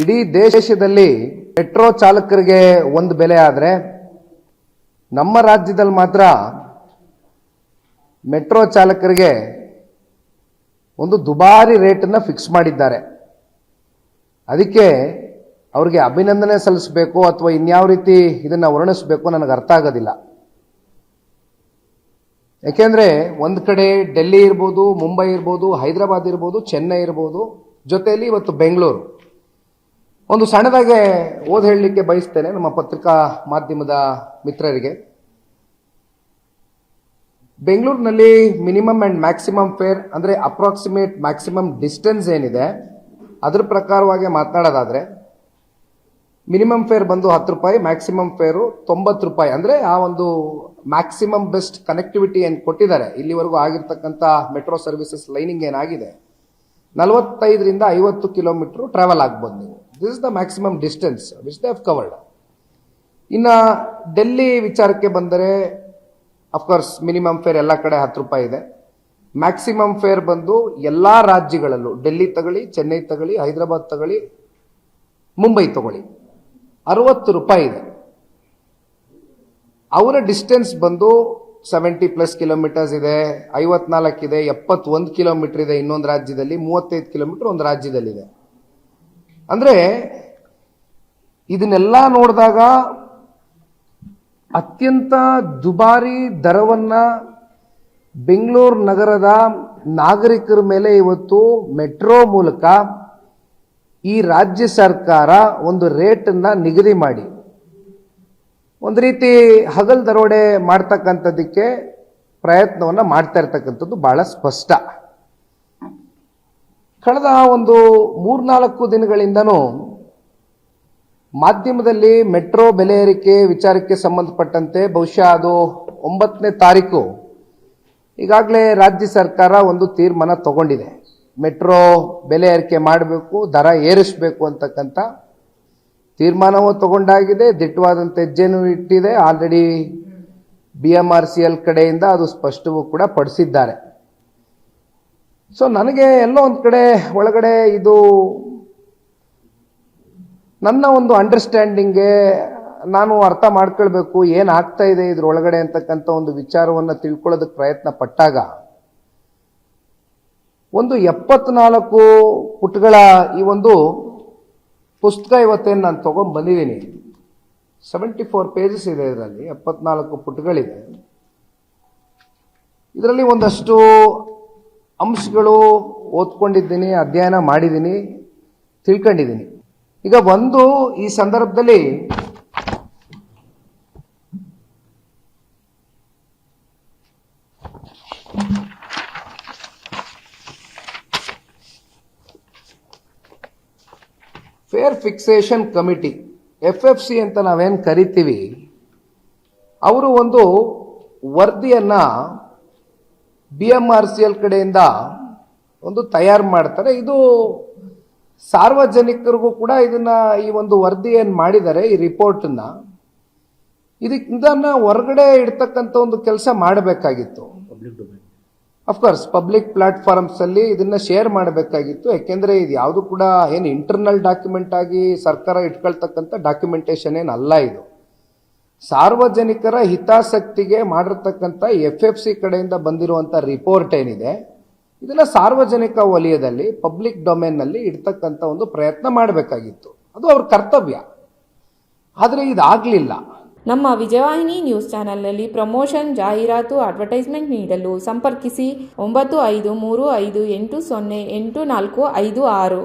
ಇಡೀ ದೇಶದಲ್ಲಿ ಮೆಟ್ರೋ ಚಾಲಕರಿಗೆ ಒಂದು ಬೆಲೆ ಆದರೆ ನಮ್ಮ ರಾಜ್ಯದಲ್ಲಿ ಮಾತ್ರ ಮೆಟ್ರೋ ಚಾಲಕರಿಗೆ ಒಂದು ದುಬಾರಿ ರೇಟನ್ನು ಫಿಕ್ಸ್ ಮಾಡಿದ್ದಾರೆ. ಅದಕ್ಕೆ ಅವರಿಗೆ ಅಭಿನಂದನೆ ಸಲ್ಲಿಸಬೇಕು ಅಥವಾ ಇನ್ಯಾವ ರೀತಿ ಇದನ್ನು ವರ್ಣಿಸಬೇಕು ನನಗೆ ಅರ್ಥ ಆಗೋದಿಲ್ಲ. ಯಾಕೆಂದರೆ ಒಂದು ಕಡೆ ಡೆಲ್ಲಿ ಇರ್ಬೋದು, ಮುಂಬೈ ಇರ್ಬೋದು, ಹೈದರಾಬಾದ್ ಇರ್ಬೋದು, ಚೆನ್ನೈ ಇರ್ಬೋದು, ಜೊತೆಯಲ್ಲಿ ಇವತ್ತು ಬೆಂಗಳೂರು. ಒಂದು ಸಣ್ಣದಾಗೆ ಓದ್ ಹೇಳಲಿಕ್ಕೆ ಬಯಸ್ತೇನೆ ನಮ್ಮ ಪತ್ರಿಕಾ ಮಾಧ್ಯಮದ ಮಿತ್ರರಿಗೆ. ಬೆಂಗಳೂರಿನಲ್ಲಿ ಮಿನಿಮಮ್ ಅಂಡ್ ಮ್ಯಾಕ್ಸಿಮಮ್ ಫೇರ್ ಅಂದ್ರೆ ಅಪ್ರಾಕ್ಸಿಮೇಟ್ ಮ್ಯಾಕ್ಸಿಮಮ್ ಡಿಸ್ಟೆನ್ಸ್ ಏನಿದೆ, ಅದ್ರ ಪ್ರಕಾರವಾಗಿ ಮಾತನಾಡೋದಾದರೆ, ಮಿನಿಮಮ್ ಫೇರ್ ಬಂದು ಹತ್ತು ರೂಪಾಯಿ, ಮ್ಯಾಕ್ಸಿಮಮ್ ಫೇರು ತೊಂಬತ್ತು ರೂಪಾಯಿ. ಅಂದ್ರೆ ಆ ಒಂದು ಮ್ಯಾಕ್ಸಿಮಮ್ ಬೆಸ್ಟ್ ಕನೆಕ್ಟಿವಿಟಿ ಏನು ಕೊಟ್ಟಿದ್ದಾರೆ, ಇಲ್ಲಿವರೆಗೂ ಆಗಿರ್ತಕ್ಕಂಥ ಮೆಟ್ರೋ ಸರ್ವಿಸಸ್ ಲೈನಿಂಗ್ ಏನಾಗಿದೆ, ನಲವತ್ತೈದರಿಂದ ಐವತ್ತು ಕಿಲೋಮೀಟರ್ ಟ್ರಾವೆಲ್ ಆಗ್ಬೋದು ನೀವು. This is the maximum distance which they have covered ಇನ್ನು ಡೆಲ್ಲಿ ವಿಚಾರಕ್ಕೆ ಬಂದರೆ ಅಫ್ಕೋರ್ಸ್ ಮಿನಿಮಮ್ ಫೇರ್ ಎಲ್ಲ ಕಡೆ ಹತ್ತು ರೂಪಾಯಿ ಇದೆ. ಮ್ಯಾಕ್ಸಿಮಮ್ ಫೇರ್ ಬಂದು ಎಲ್ಲ ರಾಜ್ಯಗಳಲ್ಲೂ, ಡೆಲ್ಲಿ ತಗೊಳ್ಳಿ, ಚೆನ್ನೈ ತಗೊಳ್ಳಿ, ಹೈದರಾಬಾದ್ ತಗೊಳ್ಳಿ, ಮುಂಬೈ ತಗೊಳ್ಳಿ. ಅರವತ್ತು ರೂಪಾಯಿ ಇದೆ. ಅವರ ಡಿಸ್ಟೆನ್ಸ್ ಬಂದು ಸೆವೆಂಟಿ ಪ್ಲಸ್ ಕಿಲೋಮೀಟರ್ಸ್ ಇದೆ ಐವತ್ನಾಲ್ಕಿದೆ ಎಪ್ಪತ್ತೊಂದು ಕಿಲೋಮೀಟರ್ ಇದೆ ಇನ್ನೊಂದು ರಾಜ್ಯದಲ್ಲಿ, ಮೂವತ್ತೈದು ಕಿಲೋಮೀಟರ್ ಒಂದು ರಾಜ್ಯದಲ್ಲಿದೆ. ಅಂದ್ರೆ ಇದನ್ನೆಲ್ಲ ನೋಡಿದಾಗ ಅತ್ಯಂತ ದುಬಾರಿ ದರವನ್ನ ಬೆಂಗಳೂರು ನಗರದ ನಾಗರಿಕರ ಮೇಲೆ ಇವತ್ತು ಮೆಟ್ರೋ ಮೂಲಕ ಈ ರಾಜ್ಯ ಸರ್ಕಾರ ಒಂದು ರೇಟನ್ನು ನಿಗದಿ ಮಾಡಿ. ಒಂದು ರೀತಿ ಹಗಲ್ ದರೋಡೆ ಮಾಡ್ತಕ್ಕಂಥದ್ದಕ್ಕೆ ಪ್ರಯತ್ನವನ್ನು ಮಾಡ್ತಾ ಇರ್ತಕ್ಕಂಥದ್ದು ಭಾಳ ಸ್ಪಷ್ಟ. ಕಳೆದ ಒಂದು ಮೂರ್ನಾಲ್ಕು ದಿನಗಳಿಂದನೂ ಮಾಧ್ಯಮದಲ್ಲಿ ಮೆಟ್ರೋ ಬೆಲೆ ಏರಿಕೆ ವಿಚಾರಕ್ಕೆ ಸಂಬಂಧಪಟ್ಟಂತೆ ಬಹುಶಃ ಅದು ಒಂಬತ್ತನೇ ತಾರೀಕು ಈಗಾಗಲೇ ರಾಜ್ಯ ಸರ್ಕಾರ ಒಂದು ತೀರ್ಮಾನ ತಗೊಂಡಿದೆ. ಮೆಟ್ರೋ ಬೆಲೆ ಏರಿಕೆ ಮಾಡಬೇಕು, ದರ ಏರಿಸಬೇಕು ಅಂತಕ್ಕಂಥ ತೀರ್ಮಾನವೂ ತಗೊಂಡಾಗಿದೆ. ದಿಟ್ಟವಾದಂಥ ಹೆಜ್ಜೆನೂ ಇಟ್ಟಿದೆ. Already B M R C L ಕಡೆಯಿಂದ ಅದು ಸ್ಪಷ್ಟವೂ ಕೂಡ ಪಡಿಸಿದ್ದಾರೆ. ಸೊ ನನಗೆ ಎಲ್ಲೋ ಒಂದು ಕಡೆ ಒಳಗಡೆ ಇದು ನನ್ನ ಒಂದು ಅಂಡರ್ಸ್ಟ್ಯಾಂಡಿಂಗ್ಗೆ ನಾನು ಅರ್ಥ ಮಾಡ್ಕೊಳ್ಬೇಕು ಏನು ಆಗ್ತಾ ಇದೆ ಇದ್ರೊಳಗಡೆ ಅಂತಕ್ಕಂಥ ಒಂದು ವಿಚಾರವನ್ನು ತಿಳ್ಕೊಳ್ಳೋದಕ್ಕೆ ಪ್ರಯತ್ನ ಪಟ್ಟಾಗ ಒಂದು ಎಪ್ಪತ್ನಾಲ್ಕು ಪುಟಗಳ ಈ ಒಂದು ಪುಸ್ತಕ ಇವತ್ತೇನು ನಾನು ತೊಗೊಂಬಂದಿದ್ದೀನಿ ಸೆವೆಂಟಿ ಫೋರ್ ಪೇಜಸ್ ಇದೆ ಇದರಲ್ಲಿ, ಎಪ್ಪತ್ನಾಲ್ಕು ಪುಟಗಳಿದೆ. ಇದರಲ್ಲಿ ಒಂದಷ್ಟು ಅಂಶಗಳು ಓದ್ಕೊಂಡಿದ್ದೀನಿ, ಅಧ್ಯಯನ ಮಾಡಿದ್ದೀನಿ, ತಿಳ್ಕೊಂಡಿದ್ದೀನಿ. ಈಗ ಒಂದು ಈ ಸಂದರ್ಭದಲ್ಲಿ fare fixation committee F F C ಅಂತ ನಾವೇನು ಕರಿತೀವಿ, ಅವರು ಒಂದು ವರದಿಯನ್ನ B M R C L ಕಡೆಯಿಂದ ಒಂದು ತಯಾರು ಮಾಡ್ತಾರೆ. ಇದು ಸಾರ್ವಜನಿಕರಿಗೂ ಕೂಡ ಇದನ್ನ ಈ ಒಂದು ವರದಿ ಏನು ಮಾಡಿದ್ದಾರೆ ಈ ರಿಪೋರ್ಟನ್ನು ಇದನ್ನ ಹೊರಗಡೆ ಇಡ್ತಕ್ಕಂಥ ಒಂದು ಕೆಲಸ ಮಾಡಬೇಕಾಗಿತ್ತು. ಅಫ್ಕೋರ್ಸ್ ಪಬ್ಲಿಕ್ ಪ್ಲಾಟ್ಫಾರ್ಮ್ಸ್ ಅಲ್ಲಿ ಇದನ್ನ ಶೇರ್ ಮಾಡಬೇಕಾಗಿತ್ತು. ಯಾಕೆಂದ್ರೆ ಇದು ಯಾವುದು ಕೂಡ ಏನು ಇಂಟರ್ನಲ್ ಡಾಕ್ಯುಮೆಂಟ್ ಆಗಿ ಸರ್ಕಾರ ಇಟ್ಕೊಳ್ತಕ್ಕಂಥ ಡಾಕ್ಯುಮೆಂಟೇಶನ್ ಏನಲ್ಲ ಇದು. ಸಾರ್ವಜನಿಕರ ಹಿತಾಸಕ್ತಿಗೆ ಮಾಡಿರ್ತಕ್ಕಂಥ ಎಫ್ ಎಫ್ ಸಿ ಕಡೆಯಿಂದ ಬಂದಿರುವಂಥ ರಿಪೋರ್ಟ್ ಏನಿದೆ, ಇದನ್ನ ಸಾರ್ವಜನಿಕ ವಲಯದಲ್ಲಿ ಪಬ್ಲಿಕ್ ಡೊಮೇನ್ನಲ್ಲಿ ಇಡ್ತಕ್ಕಂಥ ಒಂದು ಪ್ರಯತ್ನ ಮಾಡಬೇಕಾಗಿತ್ತು. ಅದು ಅವ್ರ ಕರ್ತವ್ಯ. ಆದರೆ ಇದಾಗಲಿಲ್ಲ. ನಮ್ಮ ವಿಜಯವಾಹಿನಿ ನ್ಯೂಸ್ ಚಾನೆಲ್ನಲ್ಲಿ ಪ್ರಮೋಷನ್, ಜಾಹೀರಾತು, ಅಡ್ವರ್ಟೈಸ್ಮೆಂಟ್ ನೀಡಲು ಸಂಪರ್ಕಿಸಿ ಒಂಬತ್ತು ಐದು ಮೂರು ಐದು ಎಂಟು ಸೊನ್ನೆ ಎಂಟು ನಾಲ್ಕು ಐದು ಆರು.